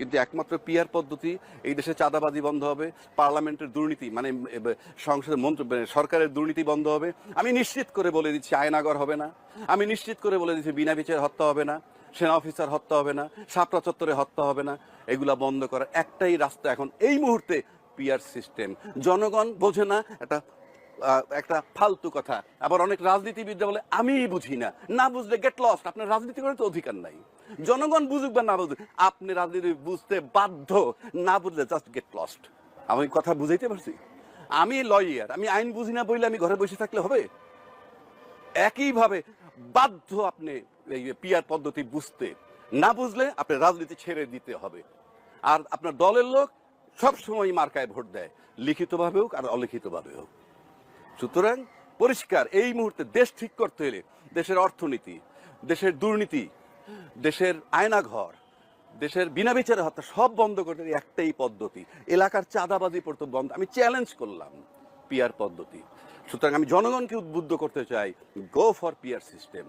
কিন্তু একমাত্র পিয়ার পদ্ধতি, এই দেশে চাঁদাবাজি বন্ধ হবে, পার্লামেন্টের দুর্নীতি মানে সংসদের মন্ত্র মানে সরকারের দুর্নীতি বন্ধ হবে। আমি নিশ্চিত করে বলে দিচ্ছি আয়নাগর হবে না। আমি নিশ্চিত করে বলে দিচ্ছি বিনা বিচার হত্যা হবে না, সেনা অফিসার হত্যা হবে না সাপড়া চত্বরে হত্যা হবে না। এগুলা বন্ধ করার একটাই রাস্তা এখন এই মুহূর্তে পিয়ার সিস্টেম। জনগণ বোঝে না, একটা একটা ফালতু কথা। আবার অনেক রাজনীতিবিদরা বলে, আমি বুঝি না। না বুঝলে গেট লস্ট আপনার রাজনীতি করার তো অধিকার নাই। জনগণ বুঝুক বা না বুঝুক, আপনি রাজনীতি বুঝতে বাধ্য। না বুঝলে জাস্ট গেট লস্ট আমি কথা বুঝাইতে পারছি? আমি লয়ার আমি আইন বুঝি না বললে আমি ঘরে বসে থাকলে হবে? একইভাবে বাধ্য আপনি পিয়ার পদ্ধতি বুঝতে। না বুঝলে আপনি রাজনীতি ছেড়ে দিতে হবে। আর আপনার দলের লোক সবসময় মার্কায় ভোট দেয়। লিখিতভাবে হোক আর অলিখিতভাবে হোক। সুতরাং পরিষ্কার, এই মুহূর্তে দেশ ঠিক করতে হলে দেশের অর্থনীতি, দেশের দুর্নীতি, দেশের আয়নাঘর, দেশের বিনা বিচারে হত্যা সব বন্ধ করতে একটাই পদ্ধতি। এলাকার চাঁদাবাজি পড়তে বন্ধ। আমি চ্যালেঞ্জ করলাম পিয়ার পদ্ধতি। সুতরাং আমি জনগণকে উদ্বুদ্ধ করতে চাই গো ফর পিয়ার সিস্টেম